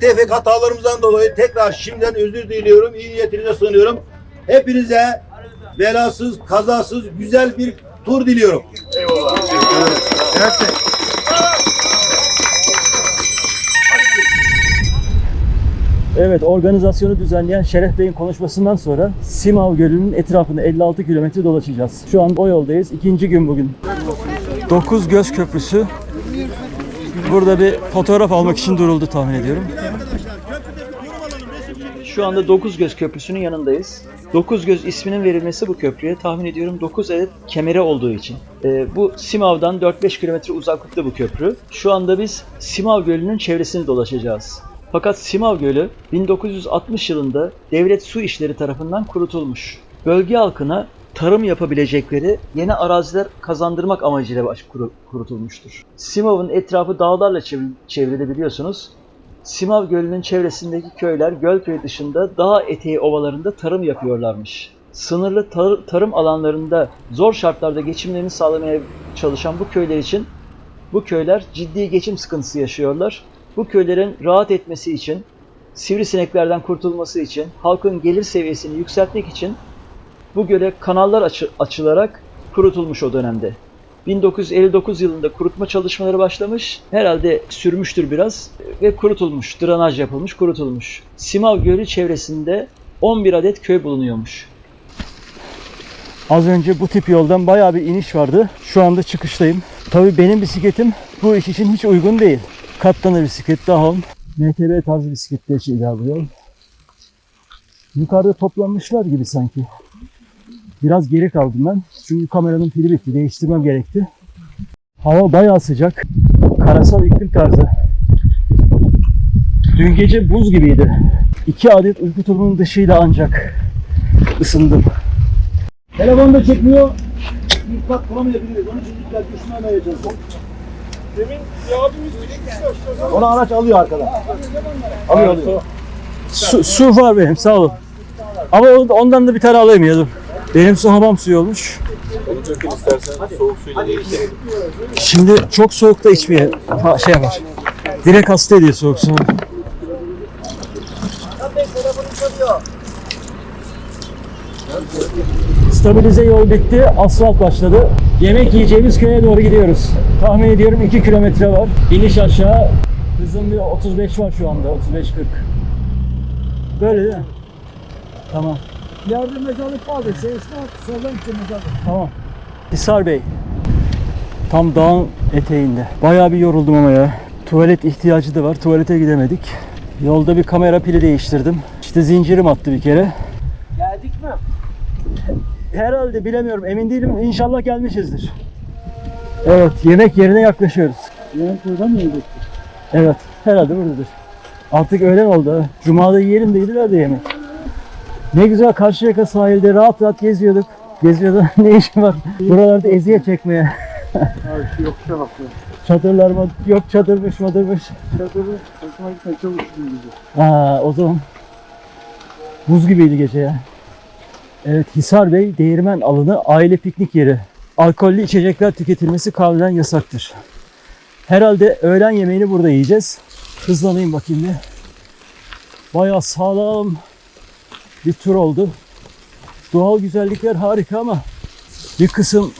tefek hatalarımızdan dolayı tekrar şimdiden özür diliyorum. İyi niyetinize sığınıyorum. Hepinize belasız, kazasız güzel bir tur diliyorum. Evet, organizasyonu düzenleyen Şeref Bey'in konuşmasından sonra Simav Gölü'nün etrafını 56 kilometre dolaşacağız. Şu an o yoldayız. İkinci gün bugün. Dokuz Göz Köprüsü. Burada bir fotoğraf almak için duruldu tahmin ediyorum. Şu anda Dokuz Göz Köprüsü'nün yanındayız. Dokuz Göz isminin verilmesi bu köprüye tahmin ediyorum 9 adet kemere olduğu için. Ee, bu Simav'dan 4-5 kilometre uzaklıkta bu köprü. Şu anda biz Simav Gölü'nün çevresini dolaşacağız. Fakat Simav Gölü 1960 yılında devlet su işleri tarafından kurutulmuş. Bölge halkına tarım yapabilecekleri yeni araziler kazandırmak amacıyla baş- kuru- kurutulmuştur. Simav'ın etrafı dağlarla çev- çevrili biliyorsunuz. Simav Gölü'nün çevresindeki köyler Gölköy dışında dağ eteği ovalarında tarım yapıyorlarmış. Sınırlı tar- tarım alanlarında zor şartlarda geçimlerini sağlamaya çalışan bu köyler için bu köyler ciddi geçim sıkıntısı yaşıyorlar. Bu köylerin rahat etmesi için, sivrisineklerden kurtulması için, halkın gelir seviyesini yükseltmek için bu göle kanallar açı- açılarak kurutulmuş o dönemde. 1959 yılında kurutma çalışmaları başlamış. Herhalde sürmüştür biraz ve kurutulmuş. Drenaj yapılmış, kurutulmuş. Simav Gölü çevresinde 11 adet köy bulunuyormuş. Az önce bu tip yoldan bayağı bir iniş vardı. Şu anda çıkıştayım. Tabii benim bisikletim bu iş için hiç uygun değil. Katlanır bisiklet daha MTB tarzı bisikletler için yol. Yukarıda toplanmışlar gibi sanki. Biraz geri kaldım ben. Çünkü kameranın pili bitti. Değiştirmem gerekti. Hava bayağı sıcak. Karasal iklim tarzı. Dün gece buz gibiydi. İki adet uyku tulumunun dışıyla ancak ısındım. Telefon da çekmiyor. İlk bulamayabiliriz. Onun için dikkat düşmemeye çalışıyoruz. Demin bir abimiz aşağıdan. Onu araç alıyor arkadan. Alıyor alıyor. Su, su var benim sağ olun. Ama ondan da bir tane alayım ya dur. Benim su hamam suyu olmuş. Onu dökün soğuk suyla. Şimdi çok soğukta içmeye şey yapar. Direkt hasta ediyor soğuk su. Stabilize yol bitti, asfalt başladı. Yemek yiyeceğimiz köye doğru gidiyoruz. Tahmin ediyorum 2 kilometre var. İniş aşağı. Hızım bir 35 var şu anda, 35-40. Böyle değil mi? Tamam. Yerde mezarlık vardı. Esnaf sağlam için mezarlık. Tamam. Hisar Bey. Tam dağın eteğinde. Bayağı bir yoruldum ama ya. Tuvalet ihtiyacı da var. Tuvalete gidemedik. Yolda bir kamera pili değiştirdim. İşte zincirim attı bir kere. Geldik mi? Herhalde bilemiyorum. Emin değilim. İnşallah gelmişizdir. Evet. Yemek yerine yaklaşıyoruz. Yemek burada mı yedik? Evet. Herhalde buradadır. Artık öğlen oldu. Cuma'da yiyelim dediler de yemek. Ne güzel Karşıyaka sahilde rahat rahat geziyorduk. Geziyorduk. ne işim var? Buralarda eziyet çekmeye. Abi şu yok şu hafta. Çadırlar mı? Yok çadırmış madırmış. Çadırı hoşuma. Çok üşüdüm bizi. Aa, o zaman buz gibiydi gece ya. Evet Hisar Bey değirmen alanı aile piknik yeri. Alkollü içecekler tüketilmesi kahveden yasaktır. Herhalde öğlen yemeğini burada yiyeceğiz. Hızlanayım bakayım bir. Bayağı sağlam bir tur oldu. Doğal güzellikler harika ama bir kısım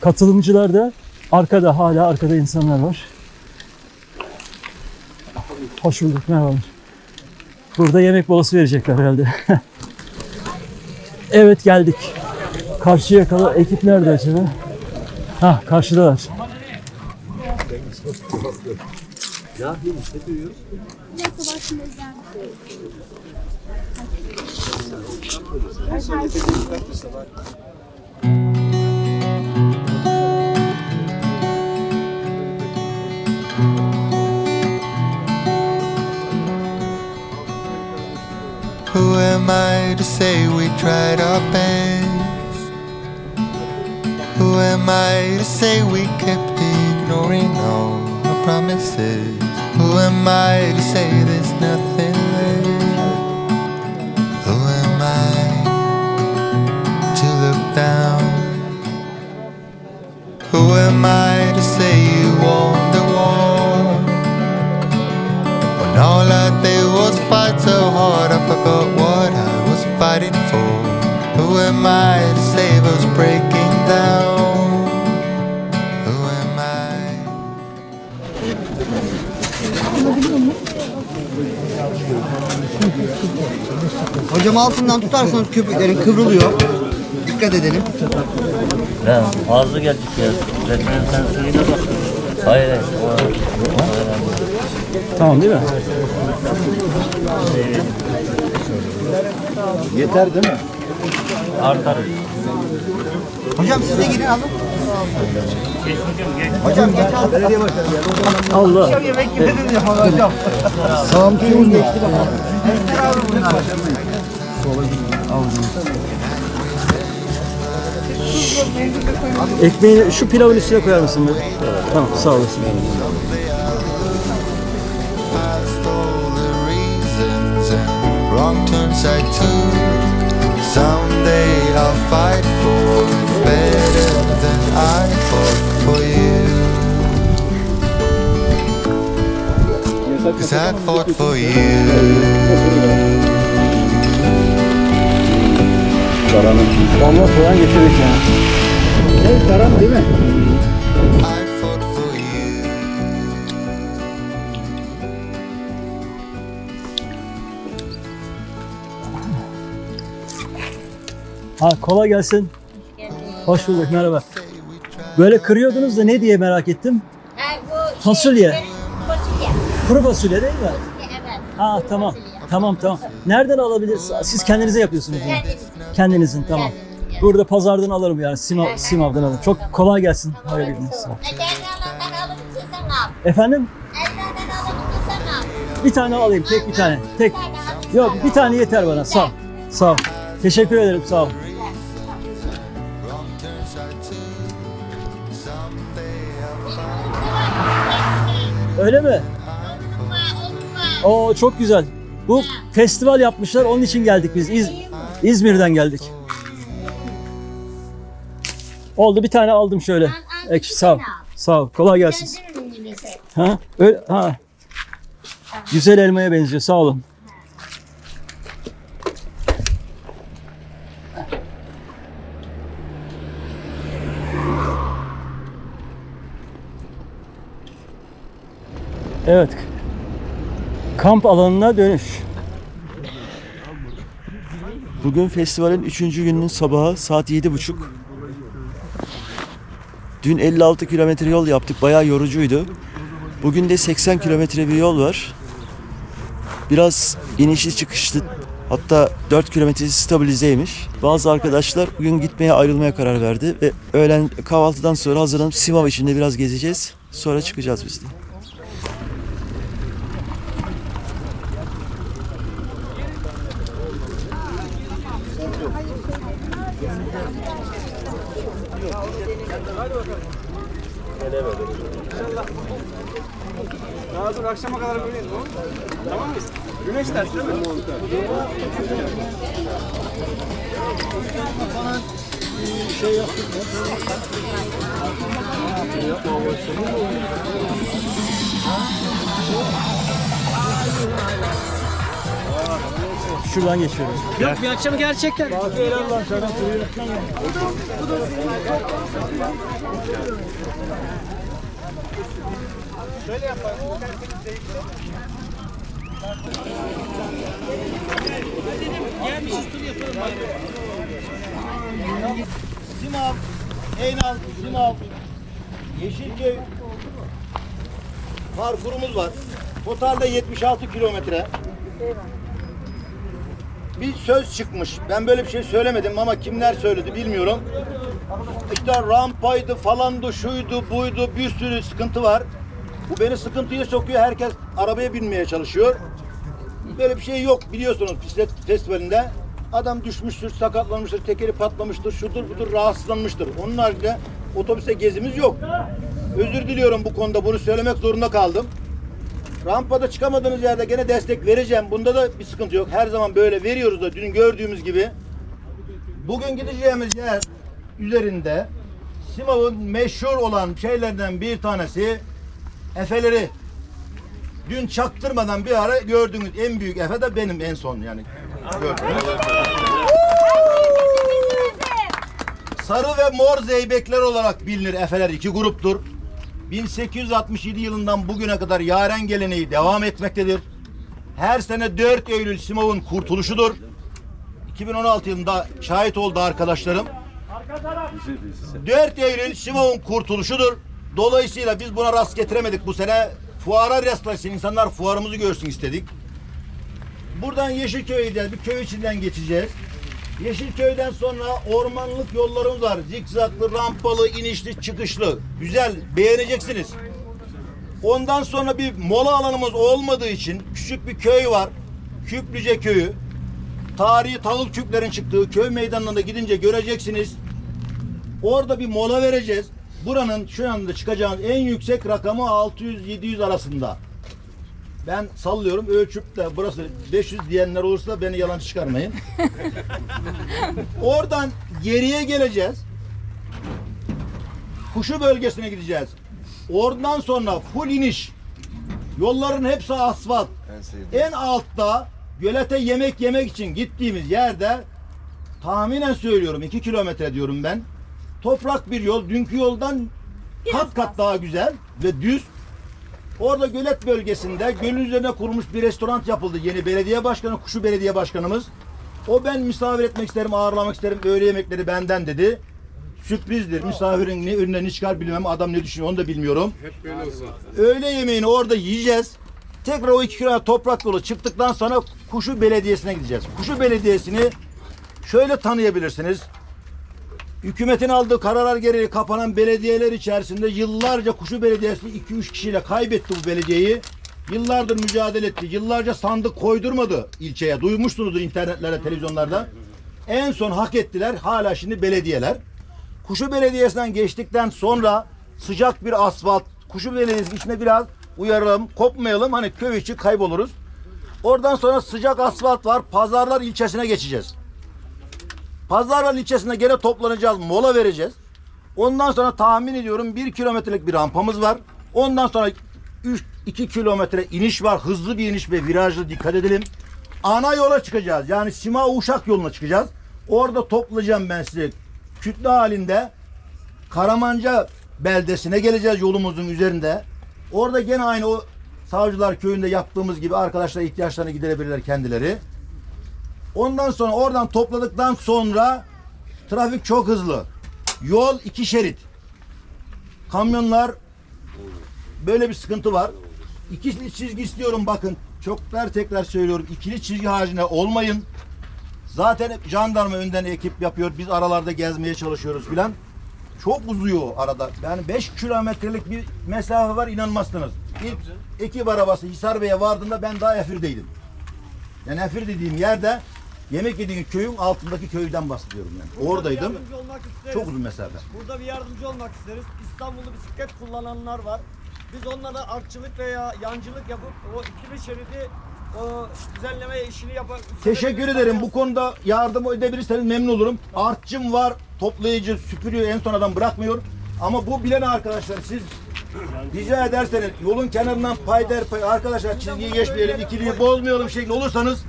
katılımcılar da arkada hala arkada insanlar var. Hoş bulduk merhabalar. Burada yemek molası verecekler herhalde. evet geldik. Karşıya kalan ekip nerede acaba? Ha karşıdalar. Who am I to say we tried our best? Who am I to say we kept ignoring all our promises? Altından tutarsanız köpüklerin kıvrılıyor. Dikkat edelim. Ya fazla geldik ya. Üretmenin sensörüne bak. Hayır hayır. Tamam değil mi? Yeter değil mi? Artar. Hocam siz de girin alın. Hocam geç alın. Allah. Yemek yemediniz ya hocam. Samsun mu? Ekmeğini şu pilavın üstüne koyar mısın? be? Tamam sağ olasın. than I fought for you. You. Damla falan geçirdik yani. Ne karan değil mi? Ha kolay gelsin. Hoş bulduk merhaba. Böyle kırıyordunuz da ne diye merak ettim. Ha, bu Fasulye. Şey, fasulye. Kuru fasulye değil mi? Evet. Ha tamam. Tamam tamam. Nereden alabiliriz? Siz kendinize yapıyorsunuz bunu. Kendiniz. Kendinizin tamam. Burada pazardan alırım yani Simav, Simav'dan alırım. Çok kolay gelsin. Hayırlı günler. Al. Efendim? Bir tane alayım. Tek bir tane. Tek. Yok bir tane yeter bana. Sağ ol. Sağ ol. Teşekkür ederim. Sağ ol. Öyle mi? Oo çok güzel. Bu festival yapmışlar. Onun için geldik biz. İz- İzmir'den geldik. Oldu bir tane aldım şöyle. Ekşi sağ ol. Sağ ol. Kolay gelsin. Gibisi? Ha? Öyle, ha. Güzel elmaya benziyor. Sağ olun. Evet. Kamp alanına dönüş. Bugün festivalin 3. gününün sabahı saat 7.30. Dün 56 kilometre yol yaptık. Bayağı yorucuydu. Bugün de 80 kilometre bir yol var. Biraz inişli çıkışlı hatta 4 kilometresi stabilizeymiş. Bazı arkadaşlar bugün gitmeye ayrılmaya karar verdi ve öğlen kahvaltıdan sonra hazırlanıp Simav içinde biraz gezeceğiz. Sonra çıkacağız biz de. Daha kadar böyleyiz oğlum. Tamam mıyız? Güneş ters değil mi? Şuradan geçiyoruz. Yok bir akşam gerçekten. Simav, Eynal, Simav, Yeşilköy parkurumuz var. Totalde 76 kilometre. Bir söz çıkmış. Ben böyle bir şey söylemedim ama kimler söyledi bilmiyorum. İşte rampaydı falandı şuydu buydu bir sürü sıkıntı var. Bu beni sıkıntıya sokuyor. Herkes arabaya binmeye çalışıyor. Böyle bir şey yok biliyorsunuz bisiklet festivalinde. Adam düşmüştür, sakatlanmıştır, tekeri patlamıştır, şudur budur rahatsızlanmıştır. Onun haricinde otobüste gezimiz yok. Özür diliyorum bu konuda bunu söylemek zorunda kaldım. Rampada çıkamadığınız yerde gene destek vereceğim. Bunda da bir sıkıntı yok. Her zaman böyle veriyoruz da dün gördüğümüz gibi. Bugün gideceğimiz yer üzerinde Simav'ın meşhur olan şeylerden bir tanesi Efeleri. Dün çaktırmadan bir ara gördüğünüz en büyük Efe de benim en son yani. Gördünüz. Sarı ve mor zeybekler olarak bilinir Efeler iki gruptur. 1867 yılından bugüne kadar yaren geleneği devam etmektedir. Her sene 4 Eylül Simov'un kurtuluşudur. 2016 yılında şahit oldu arkadaşlarım. 4 Eylül Simav'ın kurtuluşudur. Dolayısıyla biz buna rast getiremedik bu sene. Fuara rastlaşsın, insanlar fuarımızı görsün istedik. Buradan Yeşilköy'e gideceğiz. Bir köy içinden geçeceğiz. Yeşilköy'den sonra ormanlık yollarımız var. Zikzaklı, rampalı, inişli, çıkışlı. Güzel, beğeneceksiniz. Ondan sonra bir mola alanımız olmadığı için küçük bir köy var. Küplüce köyü. Tarihi tahıl küplerin çıktığı köy meydanına da gidince göreceksiniz. Orada bir mola vereceğiz. Buranın şu anda çıkacağınız en yüksek rakamı 600-700 arasında. Ben sallıyorum ölçüp de burası 500 diyenler olursa beni yalan çıkarmayın. Oradan geriye geleceğiz. Kuşu bölgesine gideceğiz. Oradan sonra full iniş. Yolların hepsi asfalt. En altta gölete yemek yemek için gittiğimiz yerde tahminen söylüyorum 2 kilometre diyorum ben. Toprak bir yol. Dünkü yoldan kat kat daha güzel ve düz. Orada gölet bölgesinde gölün üzerine kurulmuş bir restoran yapıldı. Yeni belediye başkanı, Kuşu Belediye Başkanımız. O ben misafir etmek isterim, ağırlamak isterim. Öğle yemekleri benden dedi. Sürprizdir. Misafirin ne önüne ne çıkar bilmem. Adam ne düşünüyor onu da bilmiyorum. Öğle yemeğini orada yiyeceğiz. Tekrar o iki kilo toprak yolu çıktıktan sonra Kuşu Belediyesi'ne gideceğiz. Kuşu Belediyesi'ni şöyle tanıyabilirsiniz. Hükümetin aldığı kararlar gereği kapanan belediyeler içerisinde yıllarca Kuşu Belediyesi 2-3 kişiyle kaybetti bu belediyeyi. Yıllardır mücadele etti. Yıllarca sandık koydurmadı ilçeye. Duymuşsunuzdur internetlerde, televizyonlarda. En son hak ettiler. Hala şimdi belediyeler. Kuşu Belediyesi'nden geçtikten sonra sıcak bir asfalt. Kuşu Belediyesi içine biraz uyaralım, kopmayalım. Hani köy içi kayboluruz. Oradan sonra sıcak asfalt var. Pazarlar ilçesine geçeceğiz. Pazarlar ilçesinde gene toplanacağız, mola vereceğiz. Ondan sonra tahmin ediyorum bir kilometrelik bir rampamız var. Ondan sonra 3 2 kilometre iniş var. Hızlı bir iniş ve virajlı dikkat edelim. Ana yola çıkacağız. Yani Sima Uşak yoluna çıkacağız. Orada toplayacağım ben size kütle halinde Karamanca beldesine geleceğiz yolumuzun üzerinde. Orada gene aynı o Savcılar Köyü'nde yaptığımız gibi arkadaşlar ihtiyaçlarını giderebilirler kendileri. Ondan sonra oradan topladıktan sonra trafik çok hızlı. Yol iki şerit. Kamyonlar böyle bir sıkıntı var. İkili çizgi istiyorum bakın. Çoklar tekrar söylüyorum. İkili çizgi haline olmayın. Zaten hep jandarma önden ekip yapıyor. Biz aralarda gezmeye çalışıyoruz filan. Çok uzuyor arada. Yani 5 kilometrelik bir mesafe var inanmazsınız. İlk ekip arabası Hisar Bey'e vardığında ben daha Efir'deydim. Yani Efir dediğim yerde yemek yediğim köyün altındaki köyden bahsediyorum yani. Oradaydım. Yardımcı olmak isteriz. Çok uzun mesafe. Burada bir yardımcı olmak isteriz. İstanbul'da bisiklet kullananlar var. Biz onlara artçılık veya yancılık yapıp o ikili şeridi o düzenleme işini yapar. Teşekkür ederim. Bu konuda yardım edebilirseniz memnun olurum. Artçım var, toplayıcı, süpürüyor, en son adam bırakmıyor. Ama bu bilen arkadaşlar siz rica ederseniz yolun kenarından payder pay arkadaşlar çizgiyi geçmeyelim, ikiliyi bozmayalım şekli olursanız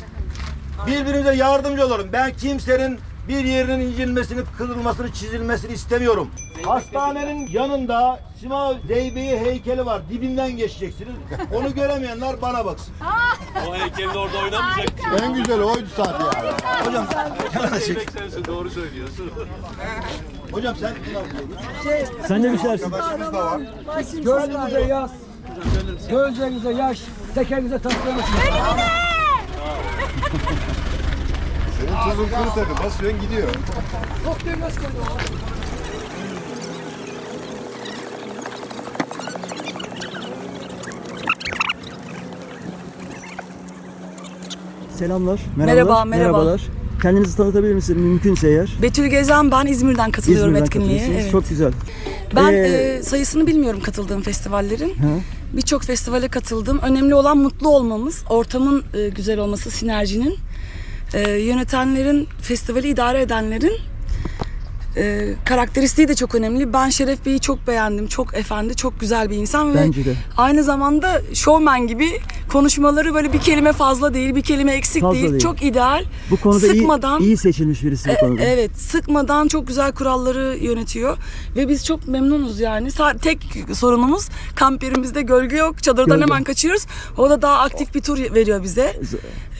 birbirimize yardımcı olalım. Ben kimsenin bir yerinin incinmesini, kırılmasını, çizilmesini istemiyorum. Hastanenin yanında Sima Zeybe'yi heykeli var. Dibinden geçeceksiniz. Onu göremeyenler bana baksın. O heykelin orada oynamayacak. En güzel oydu zaten yani. Hocam Sensin doğru söylüyorsun. Hocam sen Sen de düşersin. Gözünüze yaz. Gözlerinize yaş. Tekerinize taşlamasın. Senin tuzun kuru tabii. Basıyorsun gidiyor. Çok demez ki. Selamlar. Merhaba, merhaba. Merhabalar. Kendinizi tanıtabilir misiniz mümkünse eğer? Betül Gezen ben İzmir'den katılıyorum İzmir'den etkinliğe. Evet. Çok güzel. Ben Ee, e, sayısını bilmiyorum katıldığım festivallerin. Birçok festivale katıldım. Önemli olan mutlu olmamız, ortamın e, güzel olması, sinerjinin. E, yönetenlerin, festivali idare edenlerin e, karakteristiği de çok önemli. Ben Şeref Bey'i çok beğendim. Çok efendi, çok güzel bir insan ve Bence de. aynı zamanda showman gibi Konuşmaları böyle bir kelime fazla değil, bir kelime eksik Fazla değil. değil. Çok ideal. Bu konuda Sıkmadan- iyi, iyi seçilmiş birisi bu E- konuda. Evet, sıkmadan çok güzel kuralları yönetiyor ve biz çok memnunuz yani. Sa- Tek sorunumuz kamp yerimizde gölge yok. Çadırdan Gölge. hemen kaçıyoruz. O da daha aktif bir tur veriyor bize.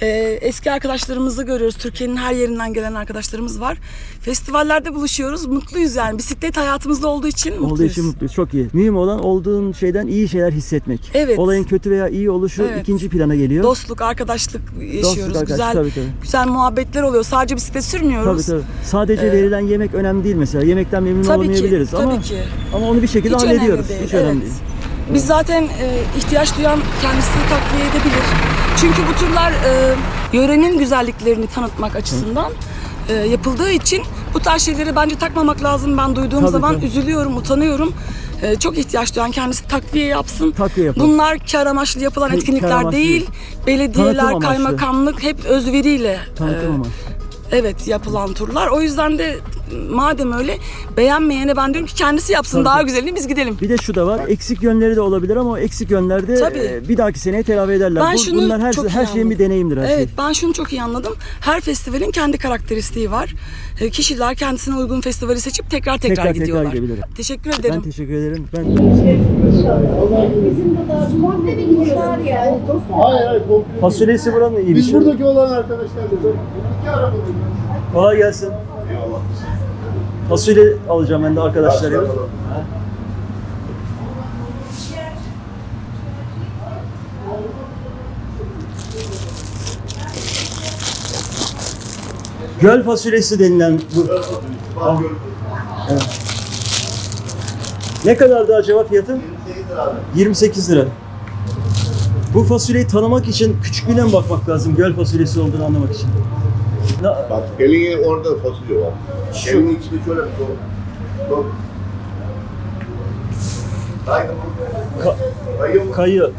Ee, eski arkadaşlarımızı görüyoruz. Türkiye'nin her yerinden gelen arkadaşlarımız var. Festivallerde buluşuyoruz. Mutluyuz yani. Bisiklet hayatımızda olduğu için mutluyuz. Olduğu için mutluyuz. Çok iyi. Mühim olan olduğun şeyden iyi şeyler hissetmek. Evet. Olayın kötü veya iyi oluşu Evet. İkinci plana geliyor. Dostluk, arkadaşlık yaşıyoruz. arkadaş, güzel tabii, tabii. güzel muhabbetler oluyor. Sadece bisiklet Tabii sürmüyoruz. tabii. Sadece Ee, verilen yemek önemli değil mesela. Yemekten memnun Tabii ki, olamayabiliriz tabii ama ki. ama onu bir şekilde Hiç önemli hallediyoruz. değil, Hiç önemli evet. değil. Biz zaten e, ihtiyaç duyan kendisi takviye edebilir. Çünkü bu turlar e, yörenin güzelliklerini tanıtmak açısından e, yapıldığı için bu tarz şeyleri bence takmamak lazım. Ben duyduğum Tabii, zaman tabii. üzülüyorum, utanıyorum. E, çok ihtiyaç duyan kendisi takviye yapsın. Takviye yapalım. Bunlar kar amaçlı yapılan Kar etkinlikler amaçlı değil. Belediyeler, Tanıtım amaçlı. kaymakamlık hep özveriyle Tanıtım e, ama. Evet yapılan turlar. O yüzden de madem öyle beğenmeyene ben diyorum ki kendisi yapsın Tabii, daha güzelini biz gidelim. Bir de şu da var. Eksik yönleri de olabilir ama o eksik yönlerde Tabii. e, bir dahaki seneye telafi ederler. Ben Bu- şunu bunlar her çok iyi her şeyin bir anladım. deneyimdir her evet, şey. ben şunu çok iyi anladım. Her festivalin kendi karakteristiği var. Ee, Kişiler kendisine uygun festivali seçip tekrar tekrar, Tekrar tekrar gidiyorlar. gidebilir. Teşekkür ederim. Ben teşekkür ederim. Ben Hayır hayır komple. fasulyesi buranın iyi. Biz buradaki olan iki arabadayız. Kolay gelsin. Fasulye alacağım ben de arkadaşlarım. Göl fasulyesi denilen bu. Evet. Ne kadardı acaba fiyatı? 28 lira. Bu fasulyeyi tanımak için küçüklüğüne mi bakmak lazım göl fasulyesi olduğunu anlamak için? Na- Bak elini orada fasulye var. Elinin içinde şöyle bir. Kaydı mı? Ka- Kayıyor mu? kayıyor.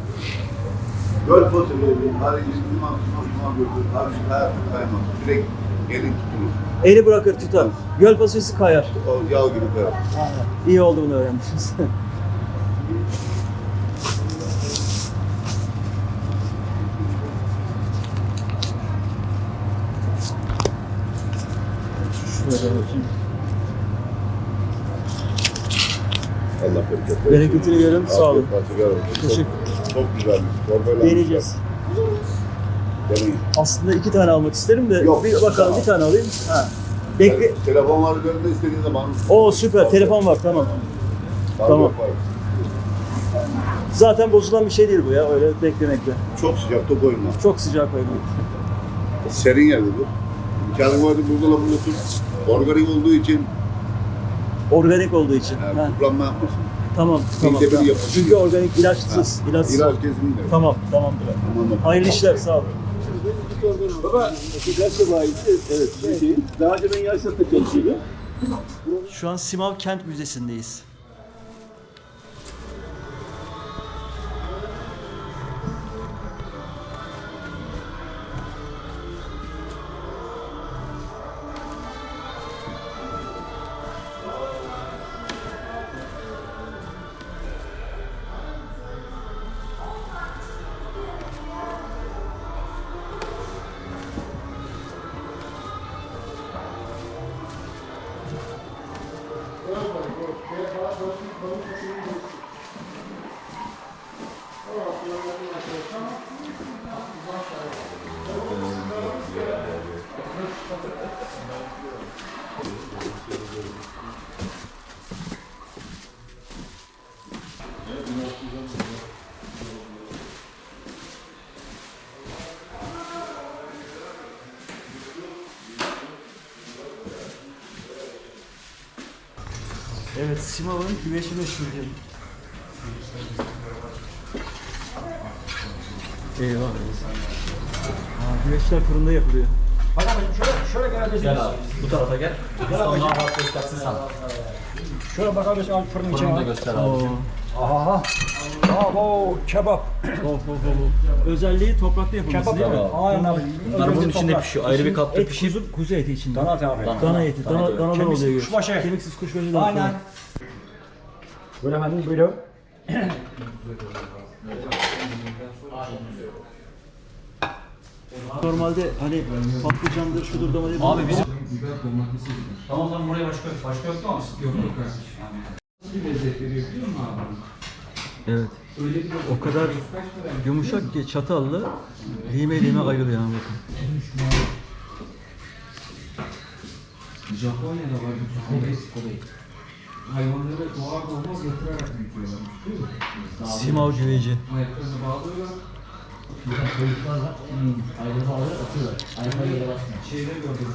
Göl fasulye. Hadi İzmir'den sonra gördüm. Hadi hayatım kaymaz. Direkt elin tutulur. Eli bırakır tutar. Göl fasulyesi kayar. O yağ gibi kayar. İyi oldu bunu öğrenmişiz. Şöyle bakayım. Allah bereket versin. Bereketini görün. Sağ olun. Teşekkür. Çok, çok. Çorbayla Deneyeceğiz. Deneyin. Aslında iki tane almak isterim de Yok, bir bakalım tamam. bir tane alayım. Ha. Bekle. Telefon var üzerinde istediğin zaman. Oo süper. Telefon var tamam. Tamam. Tamam. Zaten bozulan bir şey değil bu ya öyle beklemekle. Çok sıcakta koyma. Çok sıcak öyle. Serin yerde bu. Kağıdın vardı buzdolabında tut. Organik olduğu için Organik olduğu için. yani Ha, kuplanma yapmasın. tamam tamam. bir tamam. yapın. Çünkü organik ilaçsız. ilaçsız. İlaç kesinlikle. Tamam tamamdır. Tamam. Hayırlı işler sağ olun. Baba, gazete bayisi, evet, şey. Daha önce ben Yaşat'ta çalışıyordum. Şu an Simav Kent Müzesi'ndeyiz. Evet, Simav'ın güveçi meşhur. Eyvah. Aa, güveçler fırında yapılıyor. Bu tarafa gel. Sonra bak göstersin sana. Şöyle bakarız abi fırının içine. Bunu da göster abi. Oo. Aha. Abo kebap. Of of of. Özelliği toprakta yapılması Kebap değil mi? evet. Aynen abi. Bunlar bunun içinde pişiyor. Ayrı bir kapta Et pişir. kuzu, kuzu eti içinde. Dana abi. Dana eti, dana, danadan Kemiksiz oluyor. kuşbaşı. Kemiksiz kuşbaşı da. Aynen. Böyle efendim böyle. Normalde hani patlıcandır, şudur domates. Abi bizim... Tamam tamam buraya başka yok. Başka yok mu? Yok yok Bir lezzet veriyor biliyor musun abi? Evet. Öyle bir O kadar yumuşak ki çatalla lime lime ayrılıyor yani bakın. Japonya'da var bir Kobe, Kobe. Hayvanları doğar doğmaz yatırarak büyütüyorlarmış değil mi? Simav güveci. Ayaklarını bağlıyorlar. Çocuklar var. Ayrı bağlı atıyorlar. Ayakları yere basmıyor. Şeyde gördüm,